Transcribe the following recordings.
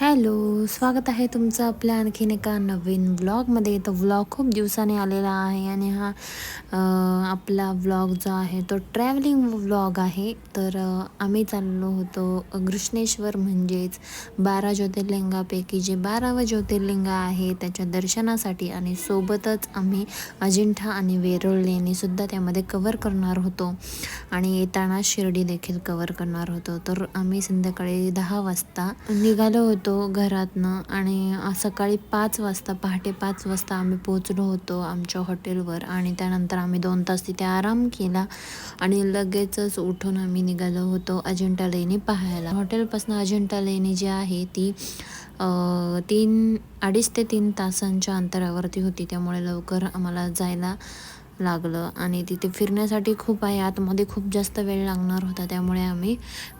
Hello स्वागत आहे तुमचं आपल्या आणखीन एका नवीन व्लॉगमध्ये तो व्लॉग खूप दिवसाने आलेला आहे आणि हा आपला व्लॉग जो आहे तो ट्रॅव्हलिंग व्लॉग आहे. तर आम्ही चाललो होतो घृष्णेश्वर म्हणजेच बारा ज्योतिर्लिंगापैकी जे बारावं ज्योतिर्लिंग आहे त्याच्या दर्शनासाठी आणि सोबतच आम्ही अजिंठा आणि वेरूळ लेणीसुद्धा त्यामध्ये कवर करणार होतो. आणि येताना शिर्डी देखील कवर करणार होतो. तर आम्ही संध्याकाळी दहा वाजता निघालो होतो. घरातनं आणि सकाळी पाच वाजता पहाटे पाच वाजता आम्ही पोचलो होतो आमच्या हॉटेलवर आणि त्यानंतर आम्ही दोन तास तिथे आराम केला आणि लगेचच उठून आम्ही निघालो होतो अजिंठा लेणी पाहायला. हॉटेलपासून अजिंठा लेणी जी आहे ती तीन अडीच ते तीन तासांच्या अंतरावरती होती. त्यामुळे लवकर आम्हाला जायला लागलं आणि तिथे फिरण्यासाठी खूप आहे. आतमध्ये खूप जास्त वेळ लागणार होता त्यामुळे आम्ही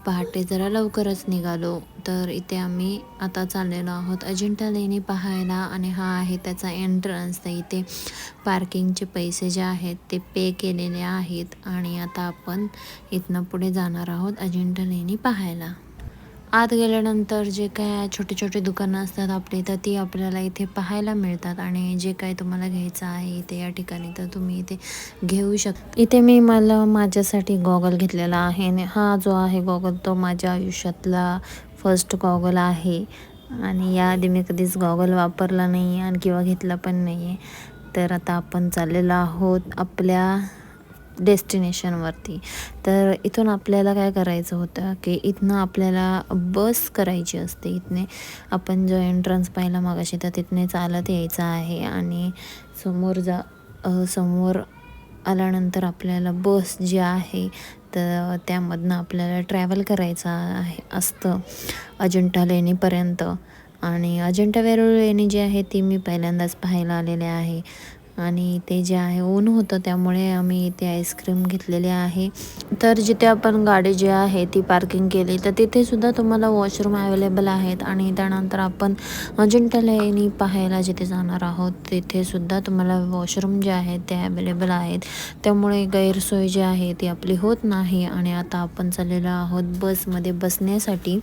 पहाटे जरा लवकरच निघालो. तर इथे आम्ही आता चाललेलो आहोत अजिंठा लेणी पाहायला आणि हा आहे त्याचा एंट्रन्स तर इथे पार्किंगचे पैसे जे आहेत ते पे केलेले आहेत आणि आता आपण इथनं पुढे जाणार आहोत अजिंठा लेणी पाहायला. आत गेल्यानंतर जे काय छोटे छोटे दुकानं असतात आपली तर ती आपल्याला इथे पाहायला मिळतात. आणि जे काय तुम्हाला घ्यायचं आहे इथे या ठिकाणी तर तुम्ही इथे घेऊ शक इथे मी मला माझ्यासाठी गॉगल घेतलेला आहे. आणि हा जो आहे गॉगल तो माझ्या आयुष्यातला फर्स्ट गॉगल आहे. आणि याआधी मी कधीच गॉगल वापरला नाही आणि किंवा घेतला पण नाही आहे तर आता आपण चाललेलो आहोत आपल्या डेस्टिनेशनवरती. तर इथून आपल्याला काय करायचं होतं की इथनं आपल्याला बस करायची असते. इथने आपण जो एंट्रन्स पाहिला मागाशी तर तिथने चालत यायचं आहे आणि समोर जा समोर आल्यानंतर आपल्याला बस जी आहे तर त्यामधनं आपल्याला ट्रॅव्हल करायचं आहे असतं. अजिंठा लेणीपर्यंत. आणि अजिंठा वेरूळ लेणी जी आहे ती मी पहिल्यांदाच पाहायला आलेले आहे. आणि ते जे आहे ऊन होतं त्यामुळे आम्ही इथे आईस्क्रीम घेतलेले आहे. तर जिथे आपण गाडी जी आहे ती पार्किंग केली तर तिथेसुद्धा तुम्हाला वॉशरूम अवेलेबल आहेत. आणि त्यानंतर आपण अजिंठा लेणी पाहायला जिथे जाणार आहोत तिथेसुद्धा तुम्हाला वॉशरूम जे आहेत ते अवेलेबल आहेत. त्यामुळे गैरसोय जी आहे ती आपली होत नाही. आणि आता आपण चाललेलो आहोत बसमध्ये बसण्यासाठी.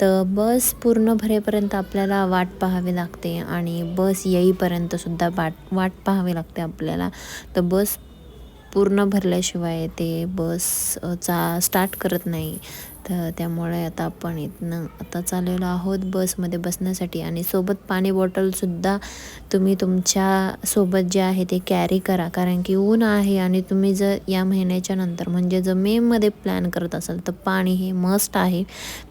तर बस पूर्ण भरेपर्यंत आपल्याला वाट पाहावी लागते. आणि बस येईपर्यंतसुद्धा वाट वाट पाहावी लागते आपल्याला. तर बस पूर्ण भरल्याशिवाय ते बसचा स्टार्ट करत नाही. तर त्यामुळे आता आपण इथनं आता चाललेलो आहोत बसमध्ये बसण्यासाठी. आणि सोबत पाणी बॉटलसुद्धा तुम्ही तुमच्यासोबत जे आहे ते कॅरी करा. कारण की ऊन आहे आणि तुम्ही जर या महिन्याच्या नंतर म्हणजे जर मेमध्ये प्लॅन करत असाल तर पाणी हे मस्ट आहे.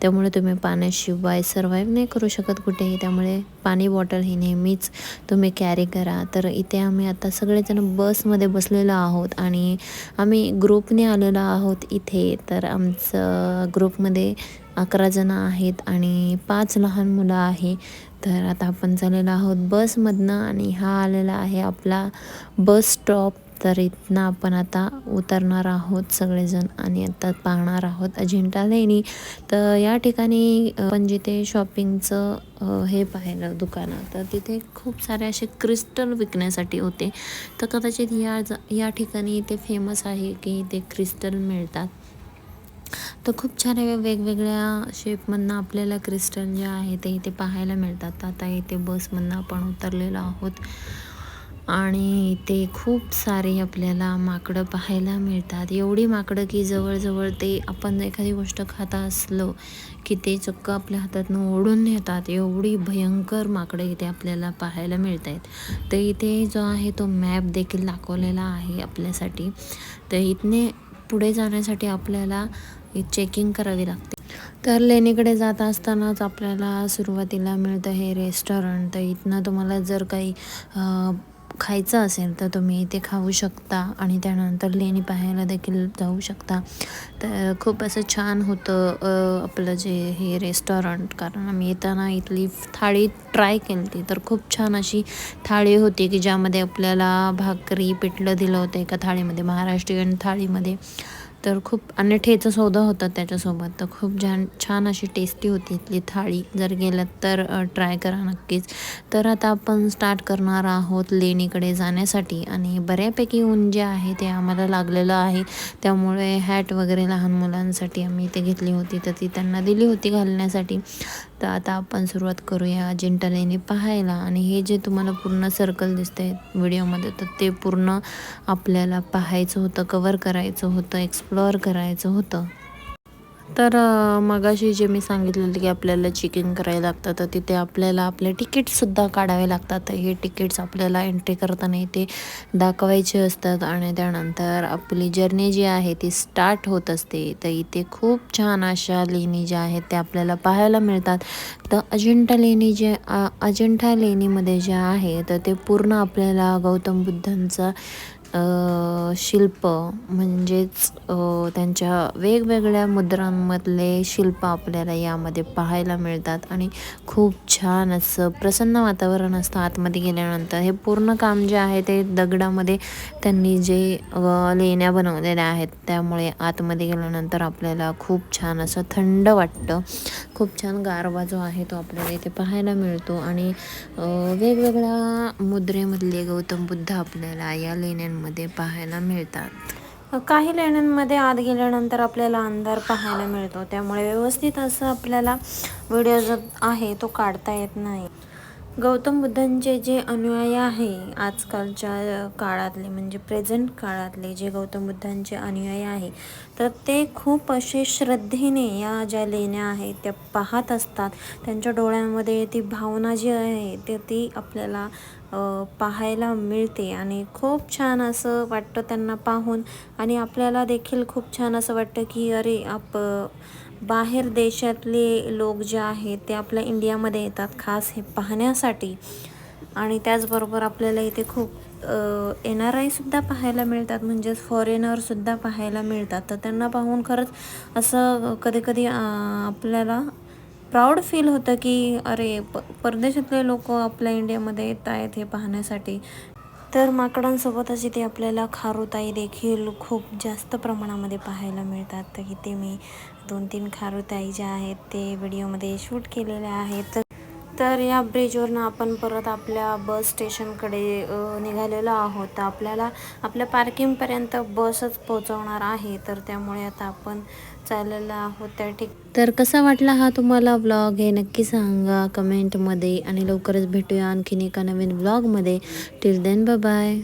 त्यामुळे तुम्ही पाण्याशिवाय सर्वाईव्ह नाही करू शकत कुठेही. त्यामुळे पाणी बॉटल ही नेहमीच तुम्ही कॅरी करा. तर इथे आम्ही आता सगळेजण बसमध्ये बसलेलो आहोत आणि आम्ही ग्रुपने आलेलो आहोत इथे. तर आमचं ग्रुपमध्ये अकरा जण आहेत आणि पाच लहान मुलं आहे. तर आता आपण चाललेलो आहोत बसमधनं आणि हा आलेला आहे आपला बस स्टॉप तर इथनं आपण आता उतरणार आहोत सगळेजण आणि आता पाहणार आहोत अजिंठा लेणी. तर या ठिकाणी आपण जिथे शॉपिंगचं हे पाहिलं दुकानं तर तिथे खूप सारे असे क्रिस्टल विकण्यासाठी होते. तर कदाचित या या ठिकाणी इथे फेमस आहे की इथे क्रिस्टल मिळतात. तर खूप छान वेगवेगळ्या शेपमधनं आपल्याला क्रिस्टल जे आहे ते इथे पाहायला मिळतात. आता इथे बसमधनं आपण उतरलेलो आहोत. आणि इथे खूप सारे आपल्याला माकडं पाहायला मिळतात. एवढी माकडं की जवळजवळ ते आपण एखादी गोष्ट खाता असलो की ते चक्क आपल्या हातातनं ओढून नेतात. एवढी भयंकर माकडं इथे आपल्याला पाहायला मिळत आहेत तर इथे जो आहे तो मॅप देखील दाखवलेला आहे आपल्यासाठी. तर इथने पुढे जाण्यासाठी आपल्याला चेकिंग करावी लागते. तर लेणीकडे जात असतानाच आपल्याला सुरुवातीला मिळतं हे रेस्टॉरंट. तर इथनं तुम्हाला जर काही खायचं असेल तर तुम्ही इथे खाऊ शकता आणि त्यानंतर लेणी पाहायला देखील जाऊ शकता. तर खूप असं छान होतं आपलं जे हे रेस्टॉरंट कारण आम्ही येताना इथली थाळी ट्राय केली. तर खूप छान अशी थाळी होती की ज्यामध्ये आपल्याला भाकरी पिठलं दिलं होतं एका थाळीमध्ये महाराष्ट्रीयन थाळीमध्ये. तर खूप आणि ठेचा सौदा होता त्याच्यासोबत. तर खूप छान छान अशी टेस्टी होती इथली थाळी. जर गेलात तर ट्राय करा नक्कीच. तर आता आपण स्टार्ट करणार आहोत लेणीकडे जाण्यासाठी. आणि बऱ्यापैकी ऊन जे आहे ते आम्हाला लागलेलं आहे. त्यामुळे हॅट वगैरे लहान मुलांसाठी आम्ही इथे घेतली होती. तर ती त्यांना दिली होती घालण्यासाठी. तर आता आपण सुरुवात करूया अजिंठा लेणी पाहायला. आणि हे जे तुम्हाला पूर्ण सर्कल दिसतंय व्हिडिओमध्ये तर ते पूर्ण आपल्याला पाहायचं होतं कवर करायचं होतं एक्सप्लोअर करायचं होतं. तर मगाशी जे मी सांगितलेलं की आपल्याला चेकिंग करायला लागतं तर तिथे आपल्याला आपले तिकीट्ससुद्धा काढावे लागतात. हे तिकीट्स आपल्याला एंट्री करताना इथे दाखवायचे असतात आणि त्यानंतर आपली जर्नी जी आहे ती स्टार्ट होत असते. तर इथे खूप छान अशा लेणी ज्या आहेत त्या आपल्याला पाहायला मिळतात. तर अजिंठा लेणी जे अजिंठा लेणीमध्ये जे आहे तर ते पूर्ण आपल्याला गौतम बुद्धांचा शिल्प म्हणजेच त्यांच्या वेगवेगळ्या मुद्रांमधले शिल्प आपल्याला यामध्ये पाहायला मिळतात आणि खूप छान असं प्रसन्न वातावरण असतं आतमध्ये गेल्यानंतर. हे पूर्ण काम जे आहे ते दगडामध्ये त्यांनी जे लेण्या बनवलेल्या आहेत त्यामुळे आतमध्ये गेल्यानंतर आपल्याला खूप छान असं थंड वाटतं. खूप छान गारवा जो आहे तो आपल्याला इथे पाहायला मिळतो. आणि वेगवेगळ्या मुद्रेमधले गौतम बुद्ध आपल्याला या लेण्यांमध्ये पाहायला मिळतात. काही लेण्यांमध्ये आत गेल्यानंतर आपल्याला अंधार पाहायला मिळतो. त्यामुळे व्यवस्थित असं आपल्याला व्हिडिओ जो आहे तो काढता येत नाही. गौतम बुद्धांचे जे अनुयायी आहे आजकालच्या काळातले म्हणजे प्रेझेंट काळातले जे गौतम बुद्धांचे अनुयायी आहे तर ते खूप असे श्रद्धेने या ज्या लेण्या आहेत त्या पाहत असतात. त्यांच्या डोळ्यांमध्ये ती भावना जी आहे ते ती आपल्याला पाहायला मिळते आणि खूप छान असं वाटतं त्यांना पाहून. आणि आपल्याला देखील खूप छान असं वाटतं की अरे आप बाहेर देशातले लोक जे आहेत ते आपल्या इंडियामध्ये येतात खास हे पाहण्यासाठी. आणि त्याचबरोबर आपल्याला इथे खूप एन आर आयसुद्धा पाहायला मिळतात म्हणजेच फॉरेनरसुद्धा पाहायला मिळतात. तर त्यांना पाहून खरंच असं कधी कधी आपल्याला प्राऊड फील होतं की अरे प परदेशातले लोक आपल्या इंडियामध्ये येत आहेत हे पाहण्यासाठी. तर माकडांसोबतच इथे आपल्याला खारुताई देखील खूप जास्त प्रमाणामध्ये पाहायला मिळतात. तर इथे मी दोन तीन खारुताई ज्या आहेत ते व्हिडिओमध्ये शूट केलेल्या आहेत. तर तर या ब्रिजवरनं आपण परत आपल्या बस स्टेशनकडे निघालेलो आहोत. आपल्याला आपल्या पार्किंगपर्यंत बसच पोहोचवणार आहे. तर त्यामुळे आता आपण चाललेलो आहोत त्या ठिक तर कसा वाटला हा तुम्हाला ब्लॉग हे नक्की सांगा कमेंटमध्ये आणि लवकरच भेटूया आणखीन एका नवीन ब्लॉगमध्ये टिल देन बाय